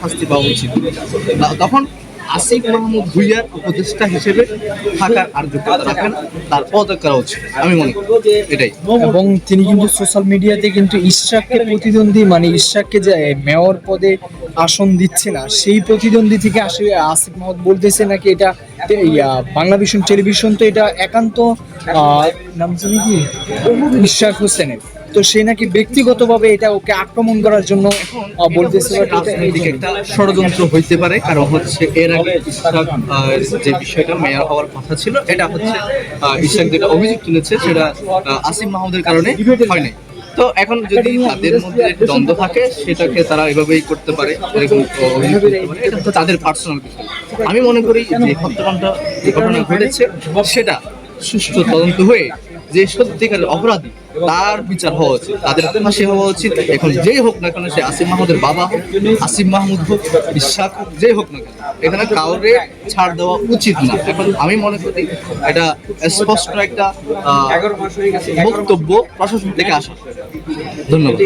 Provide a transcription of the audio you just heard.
শাস্তি পাওয়া উচিত। তখন আসিফ মাহমুদ ভুইয়ার উপদেষ্টা হিসেবে থাকার আর যোগ্যতা তার পদত্যাগ করা উচিত, আমি মনে করি। এটাই। এবং তিনি কিন্তু সোশ্যাল মিডিয়াতে কিন্তু ইশরাককে প্রতিদ্বন্দ্বী মানে ইশরাককে যে মেয়র পদে আসন দিচ্ছে না, সেই প্রতিদ্বন্দ্বী থেকে আসে আসিফ মাহমুদ বলতেছে নাকি এটা বাংলা ভিশন টেলিভিশন তো এটা একান্ত নাম জানি কি? ইশরাক হোসেনের। তো সে নাকি ব্যক্তিগতভাবে এটা ওকে আক্রমণ করার জন্য বলতেছে একটা ষড়যন্ত্র হইতে পারে কারণ হচ্ছে এর আগে যে বিষয়টা মেয়র হওয়ার কথা ছিল এটা হচ্ছে ইশরাক যেটা অভিযোগ তুলেছে সেটা আসিফ মাহমুদের কারণে হয় নাই তো এখন যদি তাদের মধ্যে দ্বন্দ্ব থাকে সেটাকে তারা এভাবেই করতে পারে এরকম এটা তো তাদের পার্সোনাল বিষয়। আমি মনে করি যে হত্যাকাণ্ডটা যে ঘটনা ঘটেছে সেটা সুষ্ঠু তদন্ত হয়ে যে সত্যিকার অপরাধী, তার বিচার হওয়া উচিত, তাদের ফাঁসি হওয়া উচিত। এখন যেই হোক না কেন সে আসিম মাহমুদের বাবা হোক, আসিফ মাহমুদ হোক, ইশাক হোক, যেই হোক না কেন, এখানে কাউরে ছাড় দেওয়া উচিত না। এখন আমি মনে করি এটা স্পষ্ট একটা বক্তব্য প্রশাসন থেকে আসা। ধন্যবাদ।